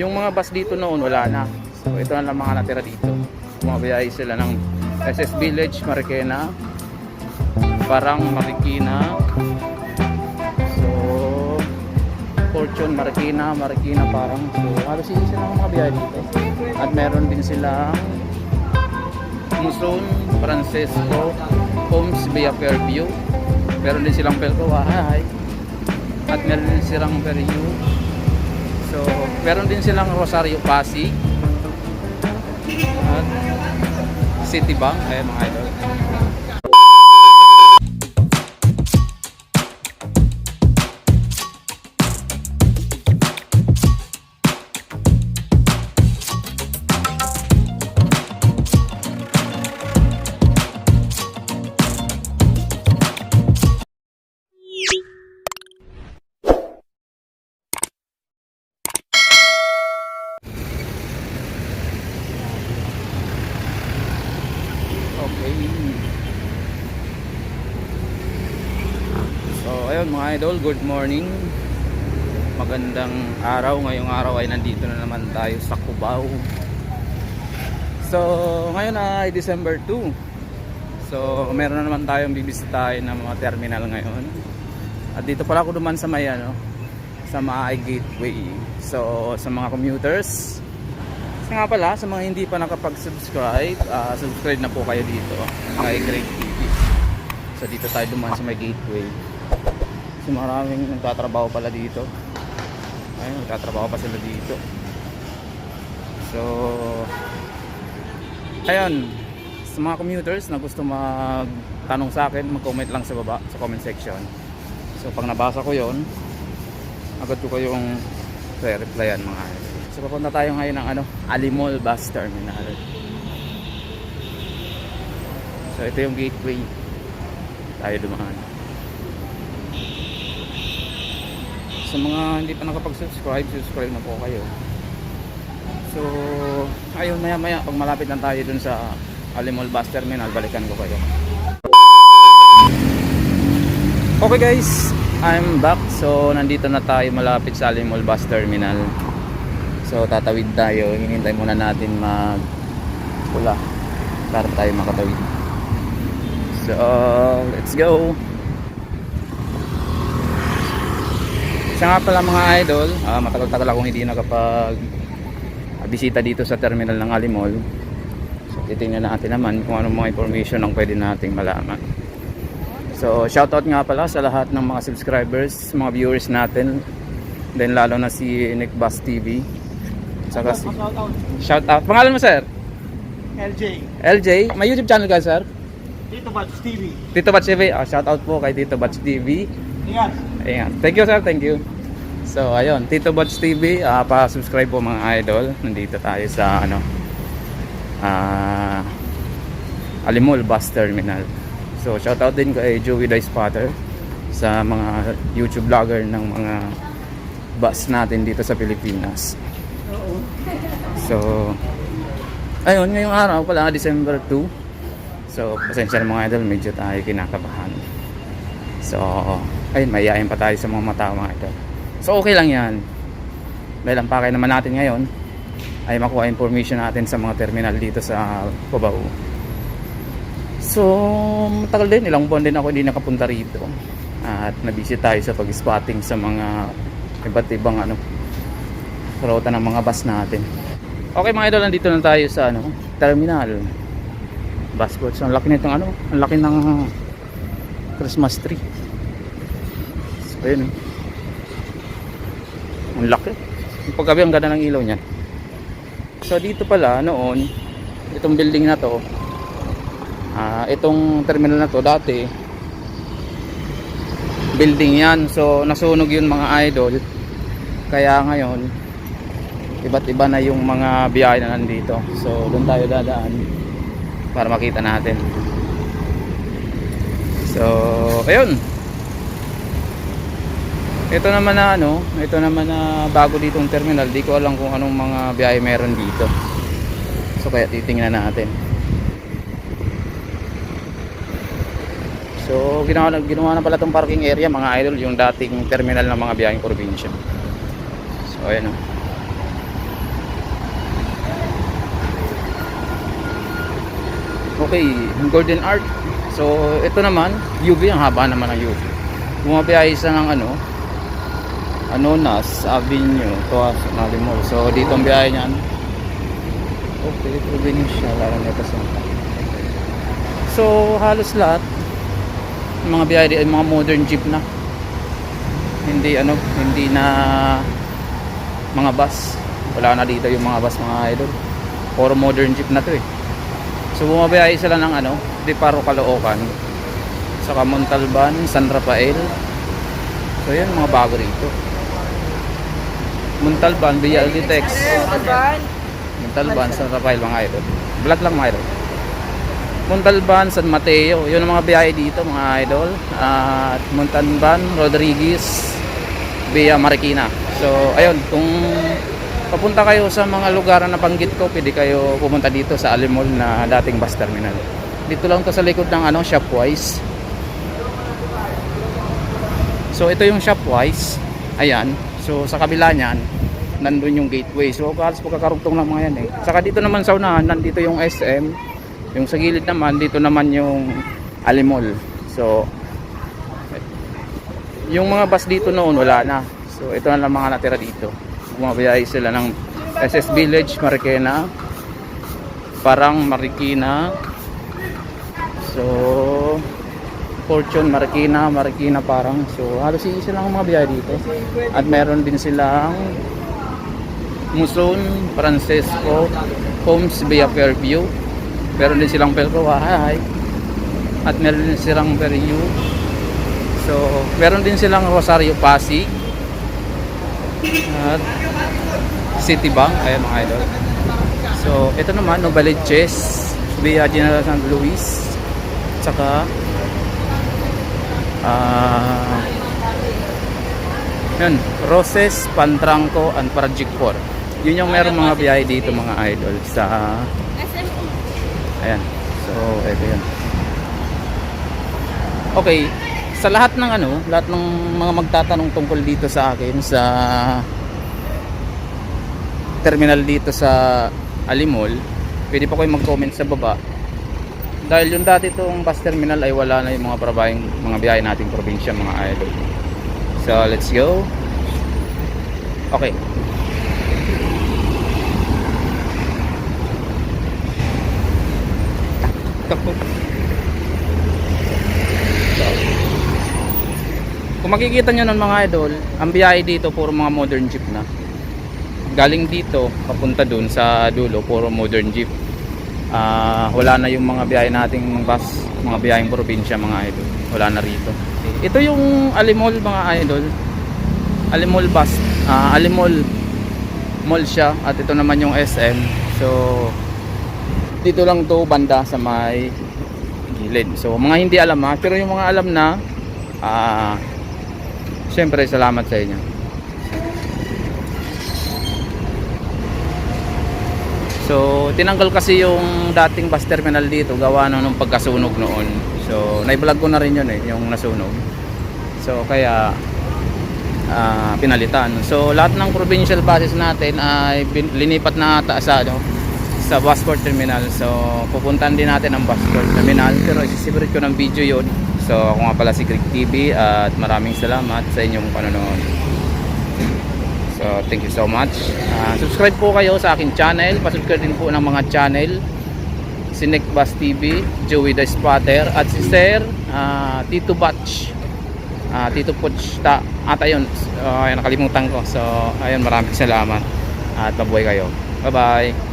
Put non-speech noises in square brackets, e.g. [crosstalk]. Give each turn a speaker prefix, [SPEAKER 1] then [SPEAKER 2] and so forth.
[SPEAKER 1] yung mga bus dito noon wala na. So ito na lang mga natira dito. Bumabiyahe sila ng SS Village, Marikina, Parang Marikina. So Fortune, Marikina, Marikina parang. So halos hindi sila biyahe dito. At meron din silang Luzon, Francesco, Homes via Fairview. Meron din silang Pelcoahay. At meron din silang Perio. Meron din silang Rosario Pasig. At Citibank. Ayan mga idol. Ayun mga idol, good morning. Magandang araw. Ngayong araw ay nandito na naman tayo sa Cubao. So, ngayon ay December 2. So, meron na naman tayong bibisitahin ng mga terminal ngayon. At dito pala ako duman sa may ano, sa Maay Gateway. So, sa mga commuters, kasi nga pala, sa mga hindi pa nakapag-subscribe, ah, subscribe na po kayo dito, kay Great TV. So dito tayo dumaan sa may gateway. Kasi maraming nagtatrabaho pala dito. Ayun, nagtatrabaho pa sila dito. So, ayun, sa mga commuters na gusto magtanong sa akin, mag-comment lang sa baba, sa comment section. So pag nabasa ko yon agad ko kayong re-replyan mga idol. So papunta tayo ngayon ng ano, Alimol Bus Terminal. So ito yung gateway. Tayo dumaan. Sa mga hindi pa nakapag-subscribe, subscribe na po kayo. So, ayun maya maya pag malapit na tayo dun sa Alimol Bus Terminal, balikan ko kayo. Okay guys, I'm back. So, nandito na tayo malapit sa Alimol Bus Terminal. So, tatawid tayo. Hinintay muna natin mag pula para tayo makatawid. So, let's go. Siya nga pala mga idol, ah, matagal-tagal akong hindi nakapag bisita dito sa terminal ng Alimol. So, titingnan natin naman kung anong mga information ang pwede nating malaman. So, shoutout nga pala sa lahat ng mga subscribers, mga viewers natin. Then lalo na si Nick Bass TV. Saka si Shoutout. Pangalan mo, sir?
[SPEAKER 2] LJ,
[SPEAKER 1] LJ. May YouTube channel ka, sir?
[SPEAKER 2] dito ba TV?
[SPEAKER 1] Tito Batch TV. Ah, shoutout po kay Tito Batch TV.
[SPEAKER 2] Ingat.
[SPEAKER 1] Ayan. Thank you, sir. Thank you. So, ayun. Tito Batch TV. ah, pa-subscribe po mga idol. Nandito tayo sa, ano, ah, Alimol Bus Terminal. So, shoutout din kay Joey Dice Potter sa mga YouTube vlogger ng mga bus natin dito sa Pilipinas.
[SPEAKER 2] Oo. [laughs]
[SPEAKER 1] So, ayun, ngayong araw pala, December 2. So, pasensya na mga idol, medyo tayo kinakabahan. So, ayun, mayayain pa tayo sa mga mata mga idol. So, okay lang yan. Dahil ang pakay naman natin ngayon ay makuha information natin sa mga terminal dito sa Cubao. So, matagal din, ilang buwan din ako hindi nakapunta rito. At nabisi tayo sa pag-spotting sa mga iba't ibang ano, ruta ng mga bus natin. Okay mga idol, nandito na tayo sa ano, terminal. Bus coach. Ang laki nitong ano, ang laki ng Christmas tree. Eh. Ang laki. Paggabi, ang ganda ng ilaw niya. So, dito pala, noon, itong building na to, ah itong terminal na to, dati, building yan. So, nasunog yun mga idol. Kaya ngayon, iba't iba na yung mga biyahe na nandito. So, doon tayo dadaan para makita natin. So, ayun ito naman na ano ito naman na bago ditong terminal di ko alam kung anong mga biyahe meron dito. So kaya titingnan natin. So ginawa, ginawa na pala itong parking area mga idol yung dating terminal ng mga biyaheng probinsya. So ayan o okay golden art so ito naman UV ang haba naman ang UV bumabiyahe sa ng ano Anonas Avenue, Tuas, Nalimol. So, dito ang biyahe niyan. Okay, probinsya, lalo na ito sa So, halos lahat, mga biyahe, ay mga modern jeep na. Hindi ano, hindi na mga bus. Wala na dito yung mga bus mga idol. Puro modern jeep na to eh. So bumabiyahe sila ng ano, Diparo Caloocan. Saka Montalban, San Rafael. So yan mga bago rito. Montalban, Villa Tex. Montalban, San Rafael mga idol. Vlog lang mga idol. Montalban, San Mateo. Yun ang mga biyahe dito mga idol. At Montalban, Rodriguez, Villa Marikina. So ayun, kung papunta kayo sa mga lugar na nabanggit ko, pwede kayo pumunta dito sa Alimol na dating bus terminal. Dito lang to sa likod ng ano, Shopwise. So ito yung Shopwise. Ayan. So sa kabila niyan, nandun yung gateway. So halos pagkakarugtong lang mga yan eh. Saka dito naman sa unahan, nandito yung SM. Yung sa gilid naman, dito naman yung Alimol. So yung mga bus dito noon wala na. So ito na lang mga natira dito. Bumabiyahe sila ng SS Village, Marikina. Parang Marikina. So Fortune, Marikina, Marikina parang. So halos isa lang ang mga biyahe dito. At meron din silang Muson, Francesco, Homes via Fairview. Meron din silang hi. At meron din silang Fairview. So, meron din silang Rosario Pasig. At Citibank, ayan mga idol. So, ito naman, Novaliches via General San Luis. Tsaka ah yun, Roses, Pantranco, and Project 4. Yun yung meron mga biyahe dito mga idol sa ayan. So, ito yun. Okay, sa lahat ng ano, lahat ng mga magtatanong tungkol dito sa akin sa terminal dito sa Alimol, pwede pa kayo mag-comment sa baba. Dahil yung dati itong bus terminal ay wala na yung mga trabayong mga biyahe nating probinsya mga idol. So, let's go. Okay. Takbo. Kung makikita nyo nun mga idol, ang biyahe dito puro mga modern jeep na. Galing dito, papunta dun sa dulo, puro modern jeep. Ah, wala na yung mga biyahe nating bus, mga biyaheng probinsya mga idol. Wala na rito. Ito yung Alimol mga idol. Alimol bus, ah, Alimol mall siya at ito naman yung SM. So dito lang to banda sa may gilid. So mga hindi alam ha, pero yung mga alam na ah Siyempre, salamat sa inyo. So, tinanggal kasi yung dating bus terminal dito gawa na nung pagkasunog noon. So, na-vlog ko na rin yun eh, yung nasunog. So, kaya ah, pinalitan. So, lahat ng provincial buses natin ay linipat na ata sa ano, sa Busport Terminal. So, pupuntahan din natin ang Busport Terminal. Pero isisimulit ko ng video yon So, ako nga pala si Greg TV at maraming salamat sa inyong panonood. So, thank you so much. Ah, subscribe po kayo sa akin channel. Pasubscribe din po ng mga channel. Si Nick Bass TV, Joey the Spotter, at si Sir ah, Tito Batch. Ah, Tito Puchta. At ayun, uh, ayun, nakalimutan ko. So, ayun, maraming salamat. At mabuhay kayo. Bye-bye.